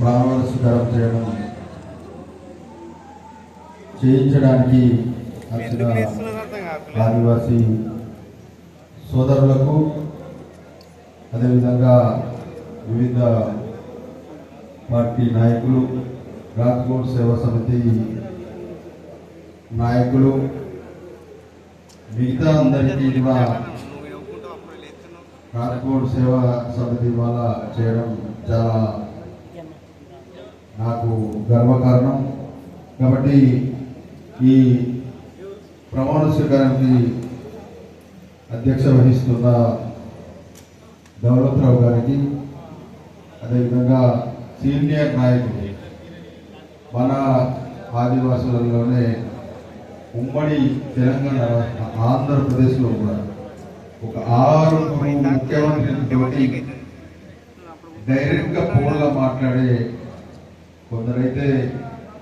ప్రాణాల సుధారం చేయడం చేయించడానికి వచ్చిన ఆదివాసీ సోదరులకు అదేవిధంగా వివిధ పార్టీ నాయకులు రాజ్కోట్ సేవా సమితి నాయకులు మిగతా అందరికీ కూడా రాజ్కోట్ సేవా సమితి వాళ్ళ చేయడం చాలా నాకు గర్వకారణం. కాబట్టి ఈ ప్రమాణ స్వీకారానికి అధ్యక్ష వహిస్తున్న దౌలత్రావు గారికి అదేవిధంగా సీనియర్ నాయకుడు మన ఆదివాసులలోనే ఉమ్మడి తెలంగాణ ఆంధ్రప్రదేశ్లో కూడా ఒక ఆరు ముఖ్యమంత్రి డైరెక్ట్గా ఫోన్లో మాట్లాడే కొందరైతే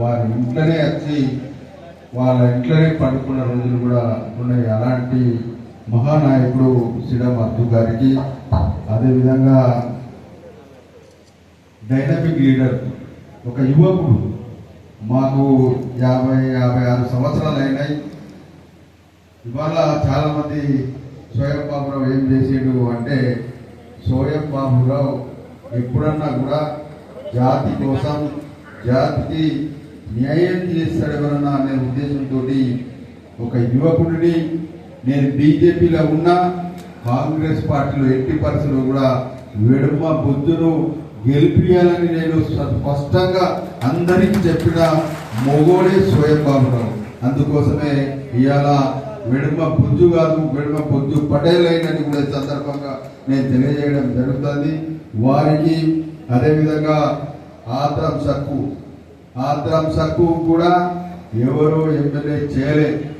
వారి ఇంట్లోనే వచ్చి వాళ్ళ ఇంట్లోనే పడుకున్న రోజులు కూడా ఉన్నాయి. అలాంటి మహానాయకుడు శ్రీరామ్ అర్జు గారికి అదేవిధంగా డైనమిక్ లీడర్ ఒక యువకుడు మాకు యాభై యాభై ఆరు సంవత్సరాలు అయినాయి. ఇవాళ చాలామంది సోయం బాబురావు ఏం చేసాడు అంటే సోయం బాబురావు ఎప్పుడన్నా కూడా జాతి కోసం జాతికి న్యాయం చేస్తాడు ఎవరన్నా అనే ఉద్దేశంతో ఒక యువకుడిని నేను బీజేపీలో ఉన్నా కాంగ్రెస్ పార్టీలో ఎట్టి పరిస్థితులు కూడా వెడుమ బుద్ధును గెలిపియాలని నేను స్పష్టంగా అందరికీ చెప్పిన మొగోడే స్వయం బాబురావు అందుకోసమే ఇవాళ వెడుమ బుద్ధు కాదు వెడుమ బుద్ధు పటేల్ అయినని కూడా సందర్భంగా నేను తెలియజేయడం జరుగుతుంది. వారికి అదేవిధంగా ఆత్రం సక్కు ఆత్రం సక్కు కూడా ఎవరు ఎమ్మెల్యే చేయలే.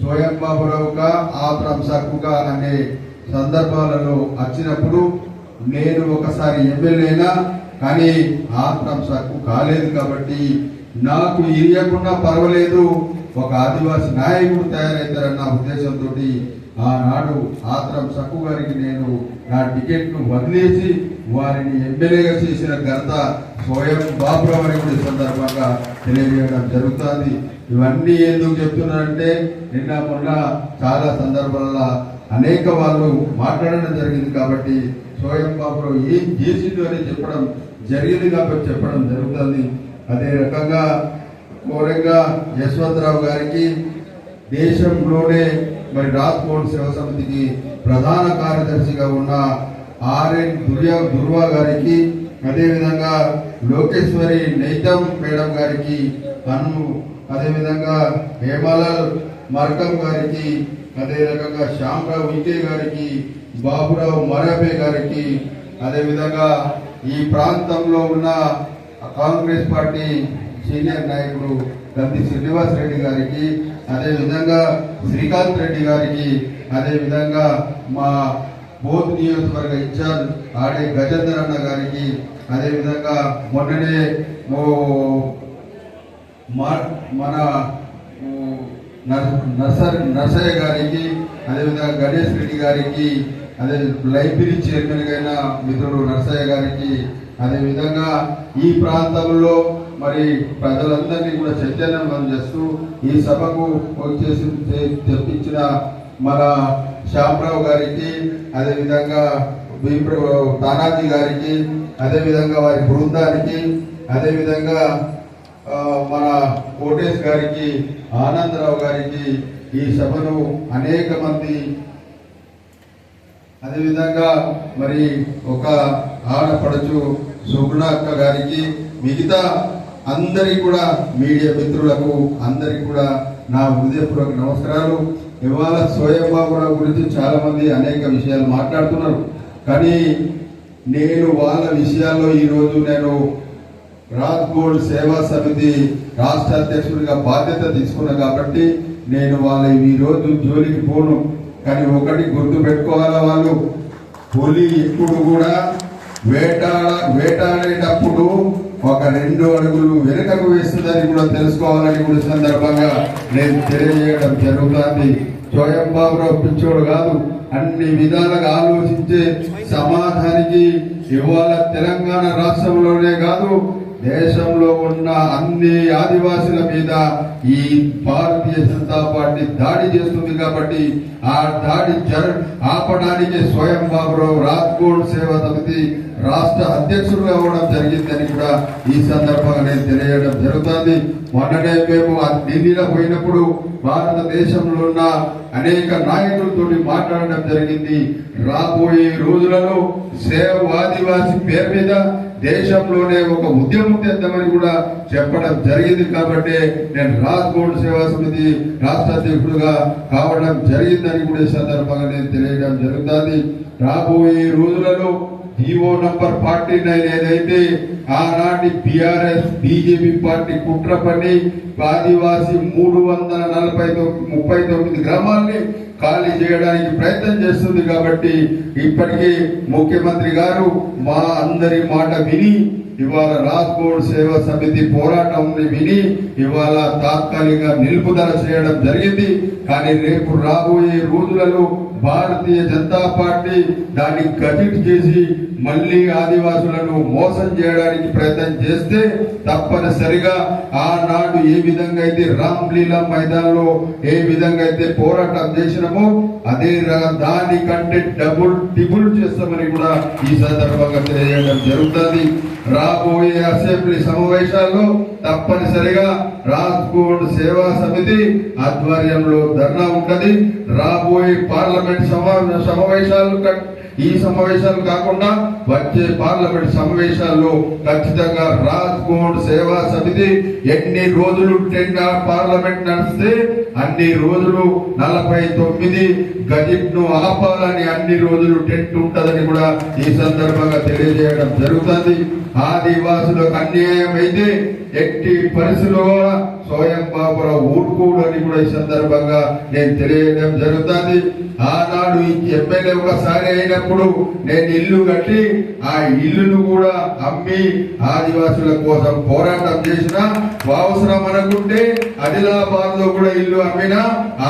స్వయం బాబురావుగా ఆత్రం సక్కుగా అనే సందర్భాలలో వచ్చినప్పుడు నేను ఒకసారి ఎమ్మెల్యేనా? కానీ ఆత్రం సక్కు కాలేదు కాబట్టి నాకు ఇరియకుండా పర్వాలేదు. ఒక ఆదివాసి నాయకుడు తయారవుతారన్న ఉద్దేశంతో ఆనాడు ఆత్రం సక్కు గారికి నేను నా టికెట్ను వదిలేసి వారిని ఎమ్మెల్యేగా చేసిన ఘనత స్వయం బాబురావు సందర్భంగా తెలియజేయడం జరుగుతుంది. ఇవన్నీ ఎందుకు చెప్తున్నారంటే నిన్న మొన్న చాలా సందర్భాలలో అనేక వాళ్ళు మాట్లాడడం జరిగింది కాబట్టి స్వయం బాబురావు ఏం చేసిండు అని చెప్పడం జరిగింది కాబట్టి చెప్పడం జరుగుతుంది. అదే రకంగా కోరంగా యశ్వంతరావు గారికి దేశంలోనే మరి రాజ్కోట్ సేవ సమితికి ప్రధాన కార్యదర్శిగా ఉన్న ఆర్ఎన్ దుర్యా దుర్వా గారికి అదేవిధంగా లోకేశ్వరి నైతం మేడం గారికి అను అదేవిధంగా హేమలాల్ మర్కం గారికి అదే రకంగా శ్యామరావు ఇంకే గారికి బాబురావు మరాబే గారికి అదేవిధంగా ఈ ప్రాంతంలో ఉన్న కాంగ్రెస్ పార్టీ సీనియర్ నాయకుడు గంతి శ్రీనివాస్ రెడ్డి గారికి అదే విధంగా శ్రీకాంత్ రెడ్డి గారికి అదే విధంగా మా బోధ్ నియోజకవర్గ ఇన్ఛార్జ్ ఆడే గజేందర్ అన్న గారికి అదే విధంగా మొన్ననే మా- మన నర్సర్ నర్సయ్య గారికి అదేవిధంగా గణేష్ రెడ్డి గారికి అదే లైబ్రరీ చైర్మన్ అయిన మిత్రుడు నర్సయ్య గారికి అదేవిధంగా ఈ ప్రాంతంలో మరి ప్రజలందరినీ కూడా చైతన్యవంతం చేస్తూ ఈ సభకు వచ్చేసి తెప్పించిన మన శ్యామరావు గారికి అదేవిధంగా తానాజీ గారికి అదేవిధంగా వారి బృందానికి అదేవిధంగా మన కోటేష్ గారికి ఆనందరావు గారికి ఈ సభను అనేక మంది అదేవిధంగా మరి ఒక ఆడపడుచు సుగుణ అక్క గారికి మిగతా అందరికీ కూడా మీడియా మిత్రులకు అందరికి కూడా నా హృదయపూర్వక నమస్కారాలు. ఇవాళ స్వయం బాబురావు గురించి చాలా మంది అనేక విషయాలు మాట్లాడుతున్నారు. కానీ నేను వాళ్ళ విషయాల్లో ఈరోజు నేను రాజ్కోట్ సేవా సమితి రాష్ట్ర అధ్యక్షుడిగా బాధ్యత తీసుకున్నా కాబట్టి నేను వాళ్ళ ఈ రోజు జోలికి పోను. కానీ ఒకటి గుర్తు పెట్టుకోవాలా వాళ్ళు పులి ఎప్పుడు కూడా వేటాడ వేటాడేటప్పుడు ఒక రెండు అడుగులు వెనుకకు వేస్తుందని కూడా తెలుసుకోవాలని కూడా సందర్భంగా నేను తెలియజేయడం జరుగుతుంది. స్వయం బాబురావు పిచ్చోడు కాదు అన్ని విధాలుగా ఆలోచించే సమాధానికి ఇవాళ తెలంగాణ రాష్ట్రంలోనే కాదు దేశంలో ఉన్న అన్ని ఆదివాసుల మీద ఈ భారతీయ జనతా పార్టీ దాడి చేస్తుంది కాబట్టి ఆ దాడి జర ఆపడానికి స్వయం బాబురావు రాజ్కోట్ సేవా సమితి రాష్ట్ర అధ్యక్షుడు అవ్వడం జరిగిందని కూడా ఈ సందర్భంగా నేను తెలియడం జరుగుతుంది. మొన్ననే మేము ఢిల్లీలో పోయినప్పుడు భారతదేశంలో ఉన్న అనేక నాయకులతో మాట్లాడడం జరిగింది. రాబోయే రోజులలో సేవ ఆదివాసి పేరు మీద దేశంలోనే ఒక ఉద్యమం తెద్దామని కూడా చెప్పడం జరిగింది కాబట్టి నేను రాజ్కోట్ సేవా సమితి రాష్ట్ర అధ్యక్షుడుగా కావడం జరిగిందని కూడా ఈ సందర్భంగా నేను తెలియడం జరుగుతుంది. రాబోయే రోజులలో జీవో నంబర్ ఫార్టీ నైన్ ఏదైతే ఆనాటి బిఆర్ఎస్ బీజేపీ పార్టీ కుట్ర పని ఆదివాసి మూడు వందల నలభై ముప్పై తొమ్మిది గ్రామాల్ని ఖాళీ చేయడానికి ప్రయత్నం చేస్తుంది కాబట్టి ఇప్పటికీ ముఖ్యమంత్రి గారు మా అందరి మాట విని ఇవాళ రాజ్కోట్ సేవా సమితి పోరాటం విని ఇవాళ తాత్కాలిక నిలుపుదల చేయడం జరిగింది. కానీ రేపు రాబోయే రోజులలో భారతీయ జనతా పార్టీ దాన్ని కటిట్ చేసి మళ్ళీ ఆదివాసులను మోసం చేయడానికి ప్రయత్నం చేస్తే తప్పనిసరిగా ఆనాడు ఏ విధంగా అయితే రామ్లీలా మైదానంలో ఏ విధంగా అయితే పోరాటం చేసినామో అదే దానికంటే డబుల్ టిబుల్ చేస్తామని కూడా ఈ సందర్భంగా తెలియజేయడం జరుగుతుంది. రాబోయే అసెంబ్లీ సమావేశాల్లో తప్పనిసరిగా రాజ్కోట్ సేవా సమితి ఆధ్వర్యంలో ధర్నా ఉంటుంది. రాబోయే పార్లమెంట్ సమా- సమావేశాలు ఈ సమావేశాలు కాకుండా వచ్చే పార్లమెంట్ సమావేశాల్లో ఖచ్చితంగా రాజ్కోట్ సేవా సమితి ఎన్ని రోజులు టెన్ పార్లమెంట్ నడిస్తే అన్ని రోజులు నలభై తొమ్మిది గజిట్ను ఆపాలని అన్ని రోజులు టెంట్ ఉంటదని కూడా ఈ సందర్భంగా తెలియజేయడం జరుగుతుంది. ఆదివాసులకు అన్యాయం అయితే ఎట్టి పరిస్థితుల్లో స్వయం బాబురావు ఊరుకోడని కూడా ఈ సందర్భంగా నేను తెలియజేయడం జరుగుతుంది. ఆనాడు ఎమ్మెల్యే ఒకసారి అయినప్పుడు నేను ఇల్లు కట్టి ఆ ఇల్లును కూడా అమ్మి ఆదివాసుల కోసం పోరాటం చేసిన అవసరం అనుకుంటే ఆదిలాబాద్లో కూడా ఇల్లు అమ్మిన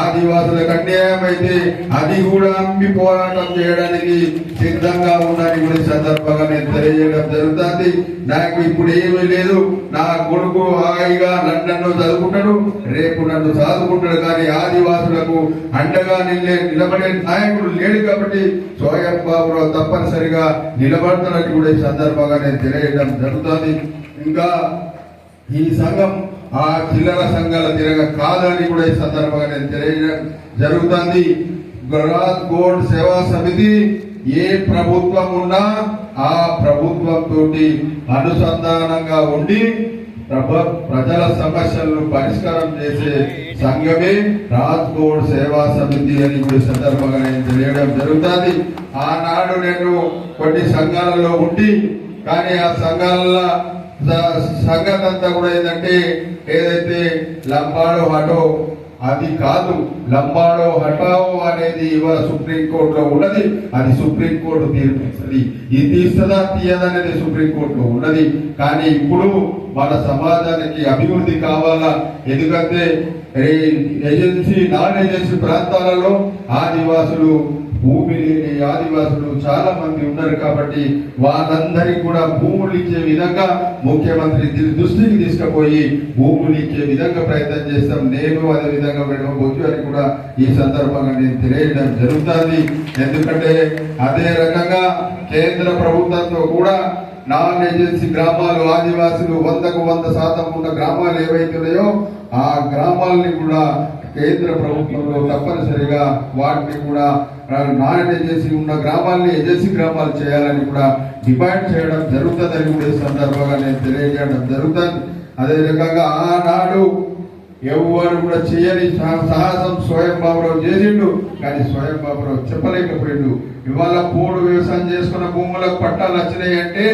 ఆదివాసులకు అన్యాయం అయితే అది కూడా అమ్మి పోరాటం చేయడానికి సిద్ధంగా ఉందని కూడా సందర్భంగా నేను తెలియజేయడం జరుగుతుంది. నాకు ఇప్పుడు ఏమీ లేదు. నా కొడుకు హాయిగా లండన్లో చదువుకుంటాడు. రేపు నన్ను చదువుకుంటాడు కానీ ఆదివాసులకు అండగా నిలే నిలబడే నాయకుడు లేడు కాబట్టి స్వయం బాబురావు తప్పనిసరిగా నిలబడతాడని కూడా ఈ సందర్భంగా నేను తెలియడం జరుగుతుంది. ఇంకా ఈ సంఘం ఆ చిల్లర సంఘాల తిరగ కాదని కూడా ఈ సందర్భంగా నేను తెలియడం జరుగుతుంది. గుజరాత్ గోల్డ్ సేవా సమితి ఏ ప్రభుత్వం ఉన్నా ఆ ప్రభుత్వం తోటి అనుసంధానంగా ఉండి ప్రజల సమస్యలను పరిష్కారం చేసే సంఘమే రాజ్కోట్ సేవా సమితి అని కూడా సందర్భంగా నేను తెలియడం జరుగుతుంది. ఆనాడు నేను కొన్ని సంఘాలలో ఉండి కానీ ఆ సంఘాలలో సంఘం అంతా కూడా ఏంటంటే ఏదైతే లంబాడో అటో అది కాదు లంబాడో హటావో అనేది ఇవాళ సుప్రీంకోర్టులో ఉన్నది. అది సుప్రీం కోర్టు తీర్పిస్తుంది. ఇది తీస్తుందా తీయదా అనేది సుప్రీం కోర్టులో ఉన్నది. కానీ ఇప్పుడు మన సమాజానికి అభివృద్ధి కావాలా? ఎందుకంటే ఏ- ఏజెన్సీ నాన్ ఏజెన్సీ ప్రాంతాలలో ఆదివాసులు భూమి లేని ఆదివాసులు చాలా మంది ఉన్నారు కాబట్టి వాళ్ళందరికీ కూడా భూములు ఇచ్చే విధంగా ముఖ్యమంత్రి దృష్టికి తీసుకుపోయి భూములు ఇచ్చే విధంగా ప్రయత్నం చేస్తాం. నేను అదే విధంగా వెళ్ళబోచ్చు అని కూడా ఈ సందర్భంగా నేను తెలియడం జరుగుతుంది. ఎందుకంటే అదే రకంగా కేంద్ర ప్రభుత్వంతో కూడా నాన్ ఏజెన్సీ గ్రామాలు ఆదివాసులు వందకు వంద శాతం ఉన్న గ్రామాలు ఏవైతున్నాయో ఆ గ్రామాలని కూడా కేంద్ర ప్రభుత్వంలో తప్పనిసరిగా వాటిని కూడా నాన్ ఏజెన్సీ ఉన్న గ్రామాల్ని ఏజెన్సీ గ్రామాలు చేయాలని కూడా డిమాండ్ చేయడం జరుగుతుందని కూడా ఈ సందర్భంగా నేను తెలియజేయడం జరుగుతుంది. అదే రకంగా ఆనాడు ఎవరు కూడా చేయని సాహసం స్వయం బాబురావు చేసిండు. కానీ స్వయం బాబురావు చెప్పలేకపోయిండు. ఇవాళ పోడు వ్యవసాయం చేసుకున్న భూములకు పట్టాలు వచ్చినాయి అంటే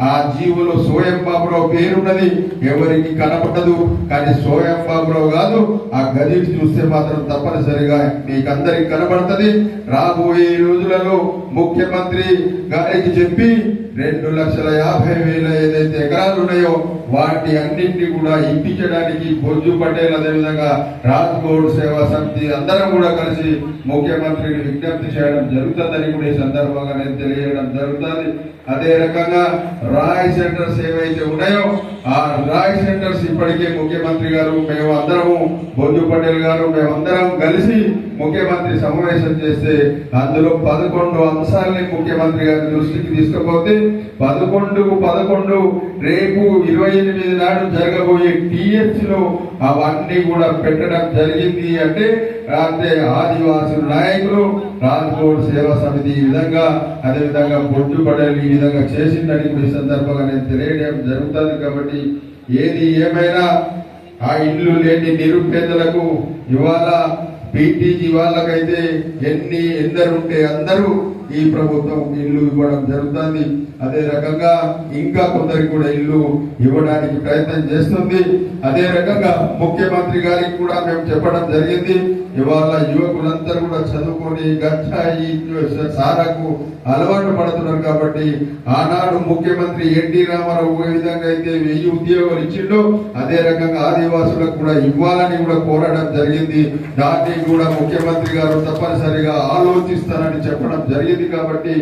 ఆ జీవులో సోయం బాబురావు పేరున్నది ఎవరికి కనపడదు కానీ సోయం బాబురావు కాదు ఆ గది చూస్తే మాత్రం తప్పనిసరిగా మీకందరికి కనబడుతుంది రాబోయే రోజులలో ముఖ్యమంత్రి గారికి చెప్పి రెండు లక్షల యాభై వేల ఏదైతే ఎకరాలు ఉన్నాయో వాటి అన్నింటినీ కూడా ఇప్పించడానికి బొజ్జు పటేల్ అదేవిధంగా రాజ్కోట్ సేవా సమితి అందరం కూడా కలిసి ముఖ్యమంత్రిని విజ్ఞప్తి చేయడం జరుగుతుందని కూడా ఈ సందర్భంగా నేను తెలియజేయడం జరుగుతుంది. అదే రకంగా రాయ్ సెంటర్స్ ఏవైతే ఉన్నాయో ఆ రాయ్ సెంటర్స్ ఇప్పటికే ముఖ్యమంత్రి గారు మేము అందరము బొజ్జు పటేల్ గారు మేమందరం కలిసి ముఖ్యమంత్రి సమావేశం చేస్తే అందులో పదకొండు అంశాలని ముఖ్యమంత్రి గారి దృష్టికి తీసుకుపోతే పదకొండుకు పదకొండు రేపు ఇరవై ఎనిమిది నాడు జరగబోయే టిఎస్లో అవన్నీ కూడా పెట్టడం జరిగింది అంటే అంటే ఆదివాసుల నాయకులు రాజ్కోట్ సేవా సమితి ఈ విధంగా అదే విధంగా బొడ్డు ఈ విధంగా చేసిందని కూడా ఈ సందర్భంగా నేను తెలియడం జరుగుతుంది కాబట్టి ఏది ఏమైనా ఆ ఇల్లు లేని నిరుపేదలకు ఇవాళ పీటీజీ వాళ్ళకైతే ఎన్ని ఎందరుంటే అందరూ ఈ ప్రభుత్వం ఇల్లు ఇవ్వడం జరుగుతుంది. అదే రకంగా ఇంకా కొందరికి కూడా ఇల్లు ఇవ్వడానికి ప్రయత్నం చేస్తుంది. అదే రకంగా ముఖ్యమంత్రి గారికి కూడా మేము చెప్పడం జరిగింది. ఇవాళ యువకులందరూ కూడా చదువుకొని గంజాయి సారాకు అలవాటు పడుతున్నారు కాబట్టి ఆనాడు ముఖ్యమంత్రి ఎన్టీ రామారావు ఏ విధంగా అయితే వెయ్యి ఉద్యోగాలు ఇచ్చిండో అదే రకంగా ఆదివాసులకు కూడా ఇవ్వాలని కూడా కోరడం జరిగింది. దాన్ని కూడా ముఖ్యమంత్రి గారు తప్పనిసరిగా ఆలోచిస్తానని చెప్పడం జరిగింది కాబట్టి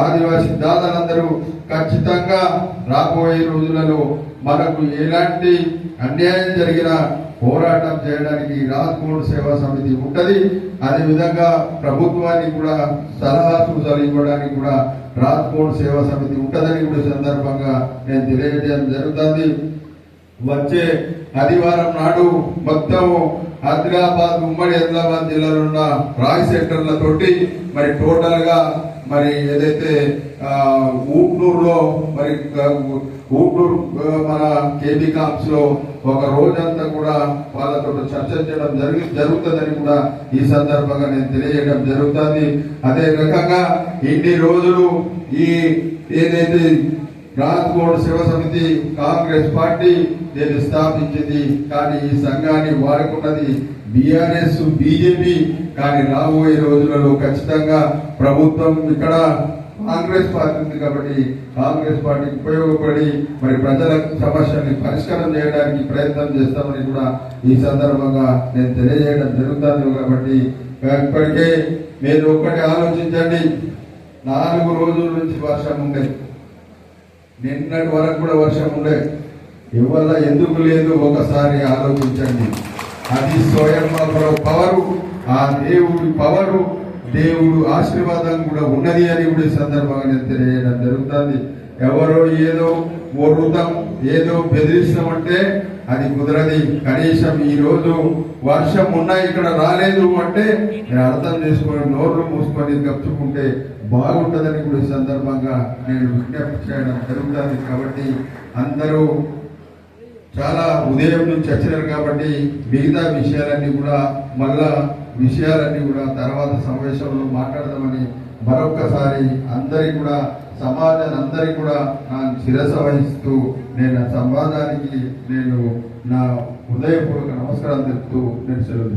ఆదివాసీ దాదాలందరూ ఖచ్చితంగా రాబోయే రోజులలో మనకు ఎలాంటి అన్యాయం జరిగినా పోరాటం చేయడానికి రాజ్కోట్ సేవా సమితి ఉంటుంది. అదే విధంగా ప్రభుత్వానికి కూడా సలహా సూచనలు ఇవ్వడానికి కూడా రాజ్కోట్ సేవా సమితి ఉంటదని కూడా సందర్భంగా నేను తెలియజేయడం జరుగుతుంది. వచ్చే ఆదివారం నాడు మొత్తం ఆదిలాబాద్ ఉమ్మడి ఆదిలాబాద్ జిల్లాలో ఉన్న రాయ్ సెంటర్లతోటి మరి టోటల్గా మరి ఏదైతే ఆ, ఊట్నూరులో మరి ఊట్నూరు మన కేబీ కాప్స్లో ఒక రోజంతా కూడా వాళ్ళతో చర్చించడం జరిగి జరుగుతుందని కూడా ఈ సందర్భంగా నేను తెలియజేయడం జరుగుతుంది. అదే రకంగా ఇన్ని రోజులు ఈ ఏదైతే రాజ్కోట్ శివ సమితి కాంగ్రెస్ పార్టీ దీన్ని స్థాపించింది కానీ ఈ సంఘాన్ని వాడుకున్నది బీఆర్ఎస్ బీజేపీ కానీ రాబోయే రోజులలో ఖచ్చితంగా ప్రభుత్వం ఇక్కడ కాంగ్రెస్ పార్టీ ఉంది కాబట్టి కాంగ్రెస్ పార్టీకి ఉపయోగపడి మరి ప్రజల సమస్యల్ని పరిష్కారం చేయడానికి ప్రయత్నం చేస్తామని కూడా ఈ సందర్భంగా నేను తెలియజేయడం జరుగుతుంది కాబట్టి ఇప్పటికే మీరు ఒక్కటి ఆలోచించండి. నాలుగు రోజుల నుంచి వర్షం ఉండే. నిన్నటి వరకు కూడా వర్షం ఉండే. ఇవల్ల ఎందుకు లేదు ఒకసారి ఆలోచించండి. అది స్వయం పవరు ఆ దేవుడి పవరు దేవుడు ఆశీర్వాదం కూడా ఉన్నది అని కూడా ఈ సందర్భంగా నేను తెలియజేయడం జరుగుతుంది. ఎవరో ఏదో వృతం ఏదో బెదిరిస్తామంటే అది కుదరది. కనీసం ఈ రోజు వర్షం ఉన్నా ఇక్కడ రాలేదు అంటే నేను అర్థం చేసుకొని నోర్లు మూసుకొని గప్పుకుంటే బాగుంటుందని కూడా ఈ సందర్భంగా నేను విజ్ఞప్తి చేయడం జరుగుతుంది. కాబట్టి అందరూ చాలా ఉదయం నుంచి వచ్చినారు కాబట్టి మిగతా విషయాలన్నీ కూడా మళ్ళా విషయాలన్నీ కూడా తర్వాత సమావేశంలో మాట్లాడదామని మరొక్కసారి అందరి కూడా సమాజాన్ని అందరికి కూడా నా శిరస వహిస్తూ నేను సమాజానికి నేను నా హృదయపూర్వక నమస్కారం తెలుపుతూ నేను సెలవు